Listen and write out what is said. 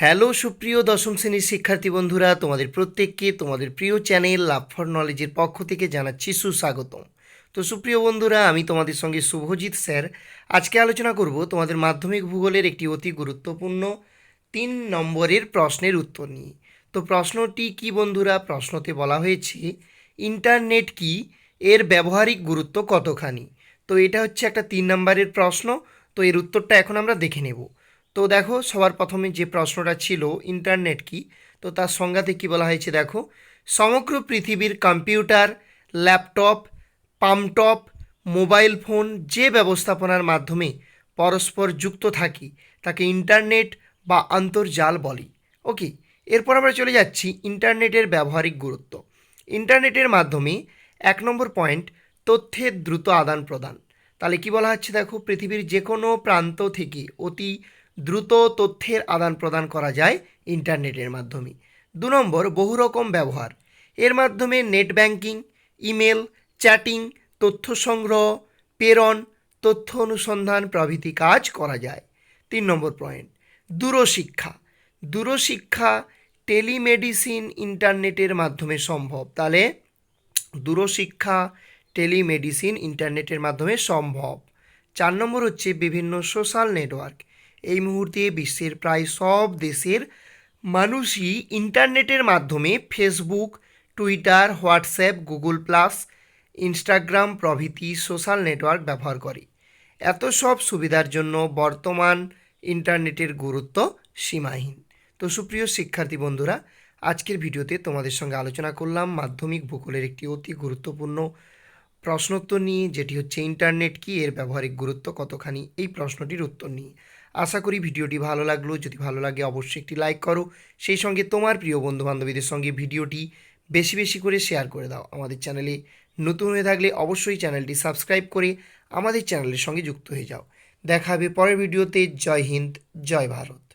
Hello সুপ্রিয় দশম শ্রেণির শিক্ষার্থী বন্ধুরা, তোমাদের প্রত্যেককে তোমাদের প্রিয় চ্যানেল লাভ ফর নলেজের পক্ষ থেকে জানাচ্ছি সুস্বাগতম। তো সুপ্রিয় বন্ধুরা, আমি তোমাদের সঙ্গে শুভজিৎ স্যার। আজকে আলোচনা করব তোমাদের মাধ্যমিক ভূগোলের একটি অতি গুরুত্বপূর্ণ তিন নম্বরের প্রশ্নের উত্তর নিয়ে। তো প্রশ্নটি কি বন্ধুরা? প্রশ্নতে বলা হয়েছে, ইন্টারনেট কি এর ব্যবহারিক গুরুত্ব কতখানি? তো এটা হচ্ছে একটা তিন নম্বরের প্রশ্ন। তো এর উত্তরটা এখন আমরা দেখে নেব। তো দেখো, সবার প্রথমে যে প্রশ্নটা ছিল ইন্টারনেট কি? তো তার সংজ্ঞাতে কী বলা হয়েছে দেখো, সমগ্র পৃথিবীর computer laptop palmtop mobile phone যে ব্যবস্থাপনার মাধ্যমে পরস্পর যুক্ত থাকি, তাকে ইন্টারনেট বা আন্তর্জাল বলি। ওকে এরপর আমরা চলে যাচ্ছি ইন্টারনেটের ব্যবহারিক গুরুত্ব। ইন্টারনেটের মাধ্যমে এক নম্বর পয়েন্ট তথ্যের দ্রুত আদান প্রদান তাহলে কি বলা হচ্ছে দেখো, পৃথিবীর যে কোনো প্রান্ত থেকে অতি দ্রুত তথ্যের আদান প্রদান করা যায় ইন্টারনেটের মাধ্যমে। দু নম্বর বহু রকম ব্যবহার। এর মাধ্যমে নেট ব্যাংকিং, ইমেল, চ্যাটিং, তথ্য সংগ্রহ, প্রেরণ, তথ্য অনুসন্ধান প্রভৃতি কাজ করা যায়। তিন নম্বর পয়েন্ট, দূরশিক্ষা। দূরশিক্ষা টেলিমেডিসিন ইন্টারনেটের মাধ্যমে সম্ভব। তাহলে দূরশিক্ষা টেলিমেডিসিন ইন্টারনেটের মাধ্যমে সম্ভব। চার নম্বর হচ্ছে বিভিন্ন সোশ্যাল নেটওয়ার্ক। এই মুহূর্তে বিশ্বের প্রায় সব দেশের মানুষই ইন্টারনেটের মাধ্যমে Facebook Twitter WhatsApp Google plus Instagram প্রভৃতি সোশ্যাল নেটওয়ার্ক ব্যবহার করে। এত সব সুবিধার জন্য বর্তমান ইন্টারনেটের গুরুত্ব সীমাহীন। তো সুপ্রিয় শিক্ষার্থী বন্ধুরা, আজকের ভিডিওতে তোমাদের সঙ্গে আলোচনা করলাম মাধ্যমিক ভূগোলের একটি অতি গুরুত্বপূর্ণ প্রশ্নোত্তর নিয়ে, যেটি হচ্ছে ইন্টারনেট কি, এর ব্যবহারিক গুরুত্ব কতখানি, এই প্রশ্নটির উত্তর নিয়ে। আশা করি ভিডিওটি ভালো লাগল। যদি ভালো লাগে অবশ্যই একটি লাইক করো। সেই সঙ্গে তোমার প্রিয় বন্ধু বান্ধবীদের সঙ্গে ভিডিওটি বেশি বেশি করে শেয়ার করে দাও। আমাদের চ্যানেলে নতুন হয়ে থাকলে অবশ্যই চ্যানেলটি সাবস্ক্রাইব করে আমাদের চ্যানেলের সঙ্গে যুক্ত হয়ে যাও। দেখা হবে পরের ভিডিওতে। জয় হিন্দ, জয় ভারত।